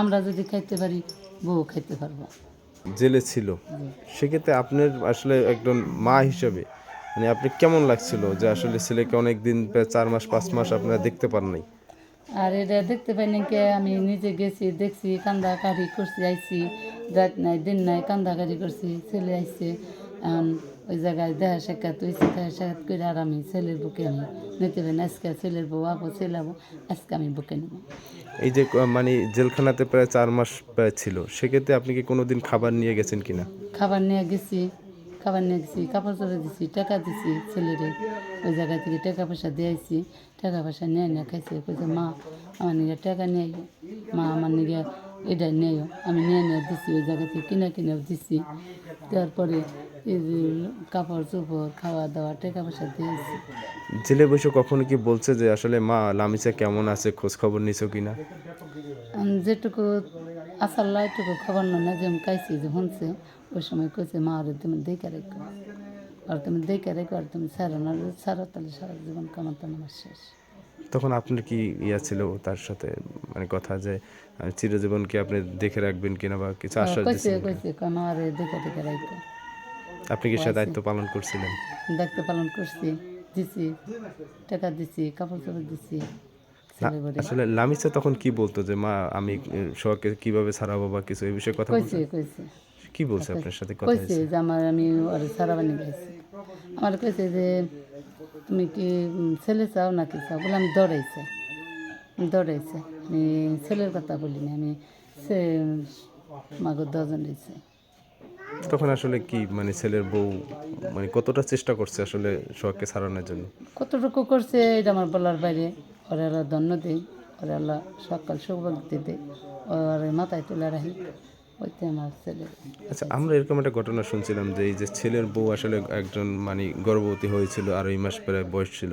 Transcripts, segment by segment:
আমরা যদি খাইতে পারি বউ খাইতে পারব। জেলে ছিল। সেক্ষেত্রে আপনার আসলে একজন মা হিসাবে মানে আপনি কেমন লাগছিল যে আসলে ছেলেকে অনেক দিন প্রায় চার মাস পাঁচ মাস আপনারা দেখতে পান নাই? আর এটা দেখতে পাইনি কে আমি নিজে গেছি দেখছি কান্দা কাড়ি করছি আইছি রাত নাই দিন নাই কান্দা কাড়ি করছি ছেলে আইছে ওই জায়গায় দেখা সাক্ষাৎ হয়েছে দেখা সাক্ষাৎ করে আর আমি ছেলের বুকে আমি নিতে পারি না। আজকে ছেলের বউ আবো ছেলে আবো আজকে আমি বুকে নেব। এই যে মানে জেলখানাতে প্রায় চার মাস প্রায় ছিল সেক্ষেত্রে আপনি কি কোনো দিন খাবার নিয়ে গেছেন কিনা? খাবার নিয়ে গেছি খাবার নিয়ে গেছি কাপড় চোপড় দিছি টাকা দিছি ছেলেরে। ওই জায়গা থেকে টাকা পয়সা দিয়েছি টাকা পয়সা নিয়ে নিয়ে খাইছে কইছে মা আমার নিয়ে টাকা নিয়ে মা আমার নিয়ে এটা আইও। আমি নিয়ে নিয়ে দিছি ওই জায়গা থেকে কিনে কিনে দিছি। তারপরে কাপড় চোপড় খাওয়া দাওয়া টাকা পয়সা দিয়েছি। জেলে বসে কখনো কি বলছে যে আসলে মা লামিচা কেমন আছে? খোঁজ খবর নিছো কিনা? যেটুকু আসাল্লা এটুকু খবর না যে আমি খাইছি যে শুনছে ওই সময় কইছে মা আর তুমি দেখে রেখো। আর তুমি দেখে রেখো আর তুমি ছাড়ো না ছাড়ো তাহলে সারা জীবন কামাতাম আমার শেষ। তখন আপনার কি ইয়া ছিল তার সাথে? মানে কথা যে চিরজীবন কি আপনি দেখে রাখবেন কিনা বা কিছু আশ্বাস আপনি কি সে দায়িত্ব পালন করছিলেন? দায়িত্ব পালন করছি দিছি টাকা দিছি কাপড় চোপড় দিছি আসলে লামিচা তখন কি বলতো যে মা আমি সোহাকে কীভাবে ছাড়াবো বা কিছু? এই বিষয়ে কথা কইছে বলছে? কইছে। কি বলছে আপনার সাথে? কথা হয়েছে। যে আমার আমি ওর বানিয়ে গেছি আমার কইছে যে তুমি কি ছেলে চাও নাকি চাও? বলে আমি দৌড়াইছে। দৌড়াইছে। আমি ছেলের কথা বলিনি আমি সে মাগো দজন দিয়েছে তখন আসলে কি মানে ছেলের বউ মানে কতটা চেষ্টা করছে আসলে সোহাগকে ছাড়ানোর জন্য? কতটুকু করছে এটা আমার বলার বাইরে। ওরে আল্লাহ ধন্য দিই ওরে আল্লাহ সকাল সৌভাগ্য দিই ওর মাথায় তুলে রাখি। আচ্ছা আমরা এরকম একটা ঘটনা শুনছিলাম যে এই যে ছেলের বউ আসলে একজন মানে গর্ভবতী হয়েছিল আর এই মাস প্রায় বয়স ছিল।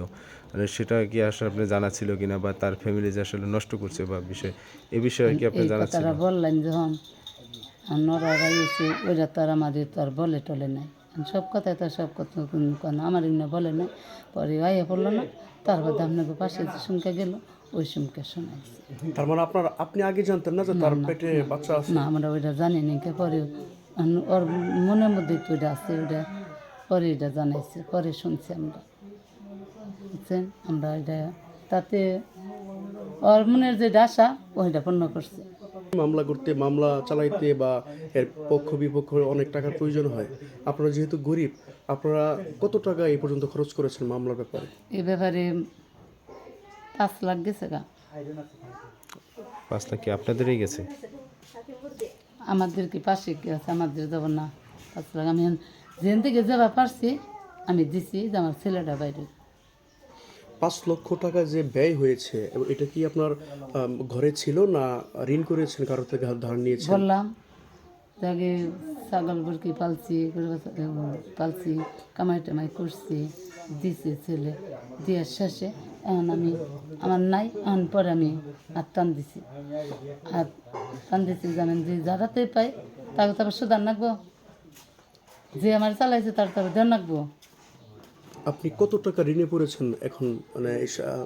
মানে সেটা কি আসলে আপনি জানা ছিল কিনা বা তার ফ্যামিলি যে আসলে নষ্ট করছে বা বিষয় এ বিষয়ে কি আপনি জানা ছিল বললেন যখন নরা গাইছে ওইটা তো আর আমাদের তো আর বলে টলে নাই। সব কথাই তো সব কথা আমার এমনি বলে নাই। পরে আইয়া পড়ল না তারপর আপনাকে পাশে যে শুনকে গেল। ওই শুনকে শোনাইছে। তার মানে আপনার আপনি আগে জানতেন না যে তার পেটে বাচ্চা আছে? না আমরা ওইটা জানি না কে পরে ওর মনের মধ্যে তো ওইটা আছে ওইটা পরে এটা জানাইছে পরে শুনছি আমরা। বুঝছেন? আমরা এটা তাতে ওর মনের যে আশা ওইটা পূর্ণ করছে। মামলা করতে মামলা চালাইতে বা এর পক্ষ বিপক্ষ অনেক টাকার প্রয়োজন হয়। আপনারা যেহেতু গরিব আপনারা কত টাকা এই পর্যন্ত খরচ করেছেন মামলার ব্যাপারে? এই ব্যাপারে পাঁচ লাখ গেছে গা। পাঁচ লাখ কি আপনাদেরই গেছে? আমাদের কি পাশে কি আছে? আমাদের যাব না। পাঁচ লাখ আমি যেন থেকে যাবা পারছি আমি দিছি যে আমার ছেলেটা বাইরে। পাঁচ লক্ষ টাকা যে ব্যয় হয়েছে এটা কি আপনার ঘরে ছিল না ঋণ করেছেন কারোর থেকে ধার নিয়েছেন? বললাম যাকে ছাগল বুরকি পালছি পালছি কামাই টামাই করছি দিছি ছেলে। দেওয়ার শেষে এখন আমি আমার নাই এখন পরে আমি আর টান দিছি। আর টান দিছি জানেন যে যারাতে পাই তাকে তারপর সুদান রাখব যে আমার চালাইছে তার তারপর দেন রাখব আপনি কত টাকা ঋণে পড়েছেন এখন মানে এই সা-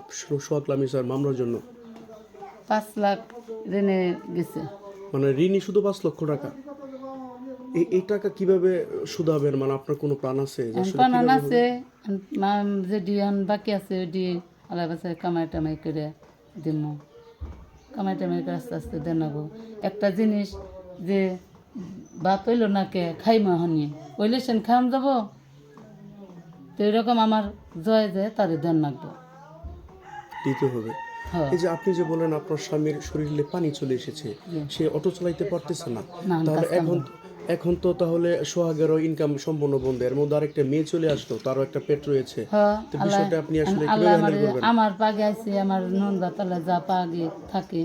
স্যার মামলার জন্য? পাঁচ লাখ ঋণে গেছে। মানে ঋণই শুধু পাঁচ লক্ষ টাকা? এই এই টাকা কীভাবে সুদাবেন? মানে আপনার কোনো প্ল্যান আছে যে আসলে আছে যে ডিয়ান বাকি আছে ওই ডি আলাদা বাসে কামাই টামাই করে দিম। কামাই টামাই করে আস্তে আস্তে দেনাবো একটা জিনিস যে ভাত হইল না কে খাইমা হনি ওইলে সেন খাম যাব? তো এরকম আমার জয় যে তাদের দেন রাখব দিতে হবে। হ্যাঁ। এই যে আপনি যে বলেন আপনার স্বামীর শরীরে পানি চলে এসেছে সে অটো চালাইতে পারতেছে না। না, তাহলে এখন এখন তো তাহলে সোহাগেরও ইনকাম সম্পূর্ণ বন্ধ। এর মধ্যে আরেকটা মেয়ে চলে আসলো তারও একটা পেট রয়েছে। হ্যাঁ তো বিষয়টা আপনি আসলে কীভাবে আমার হ্যান্ডেল করবেন? আমার পাগে আছে আমার নন্দা বাতালা যা পাগে থাকে।